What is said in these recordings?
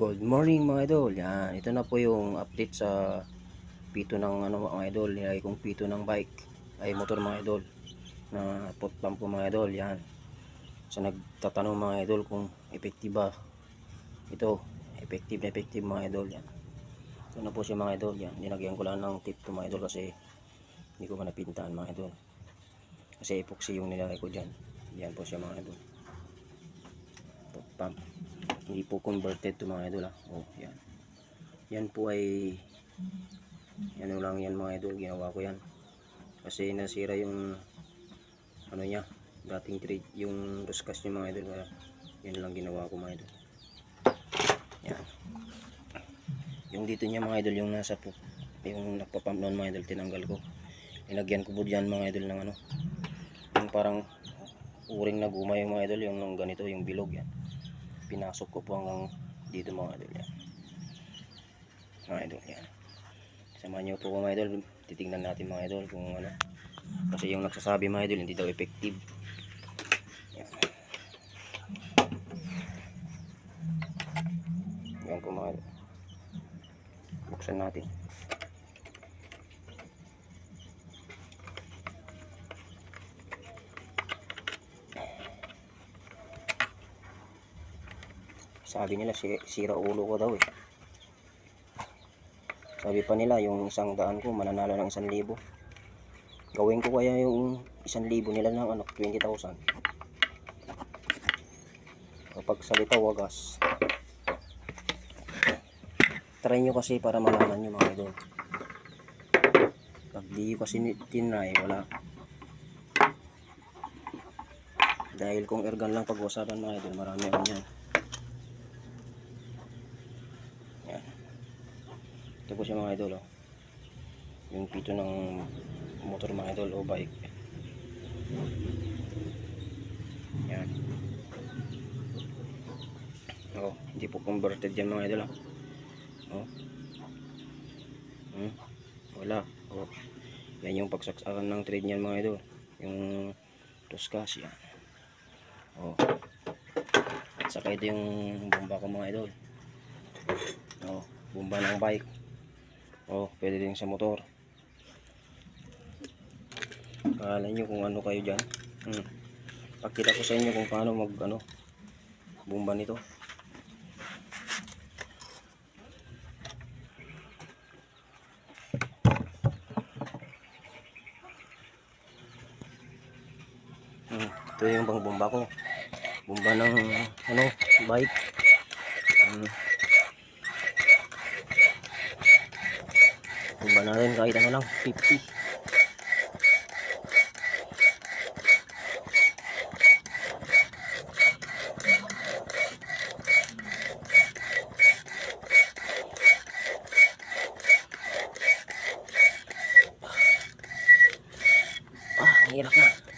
Good morning mga idol. Yan, ito na po yung update sa pito ng ano mga idol, nilagay kong pito ng bike ay motor mga idol na pot pump ko mga idol. Yan. Sa nagtatanong mga idol kung effective ba ito, effective na effective mga idol yan. Ito na po siya mga idol. Yan, nilagyan ko lang ng tip to mga idol kasi hindi ko pa napintahan mga idol. Kasi epoxy yung nilagay ko diyan. Yan po siya mga idol. Pot hindi po converted to mga idol ah. Oh, yan. Yan po ay ano lang yan mga idol, ginawa ko yan. Kasi nasira yung ano niya, dating trade, yung ruskas niya mga idol. Kaya yan lang ginawa ko mga idol. Yan. Yung dito niya mga idol, yung nasa po, yung nagpapump noon mga idol, tinanggal ko. Nilagyan ko po dyan mga idol ng ano, yung parang uring na guma yung mga idol, yung ganito, yung bilog yan pinasok ko po hanggang dito mga idol yan. Mga idol yan. Samahan nyo po mga idol. Titignan natin mga idol kung ano. Kasi yung nagsasabi mga idol hindi daw effective. Yan. Yan po mga idol. Buksan natin sabi nila si, sira ulo ko daw eh. Sabi pa nila yung isang daan ko mananalo ng isang libo. Gawin ko kaya yung isang libo nila ng ano 20,000 kapag salita wagas. Try nyo kasi para malaman nyo mga idol. Pag di kasi tinry wala. Dahil kung ergan lang pag-usapan mga idol marami yan Yan. Ito po siya mga idol. Oh. Yung pito ng motor mga idol o bike. Yan. Oh, hindi po converted yan mga idol. Oh. Oh. Hmm. Wala. Oh. Yan yung pagsaksakan ng trade niyan mga idol. Yung Tuscas yan. Oh. At saka ito yung bomba ko mga idol. Oh, bomba ng bike. Oh, pwede din sa motor. Akala nyo kung ano kayo dyan. Hmm. Pakita ko sa inyo kung paano mag ano, bomba nito. Hmm. Ito yung bang bomba ko. Bomba ng ano, bike. Hmm. Bomba na rin kahit ano lang, 50. Ah, hirap na.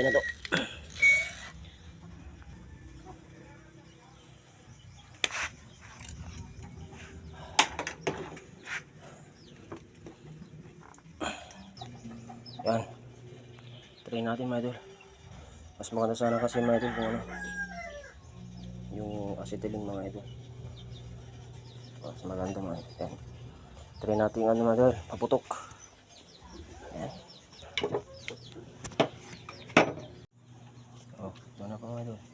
Pwede na to. Yan. Try natin mga idol. Mas maganda sana kasi mga idol kung ano. Yung acetylene mga idol. Mas maganda mga idol. Try natin ano mga idol. Paputok. Yan. ano.